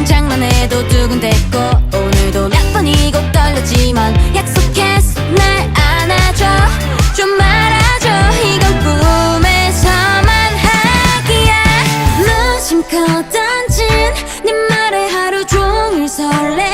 난 장만해도 두근댔고 오늘도 몇 번이고 떨렸지만 약속했어 날 안아줘. 좀 말아줘. 이건 꿈에서만 하기야. 무심코 던진 네 말에 하루 종일 설레.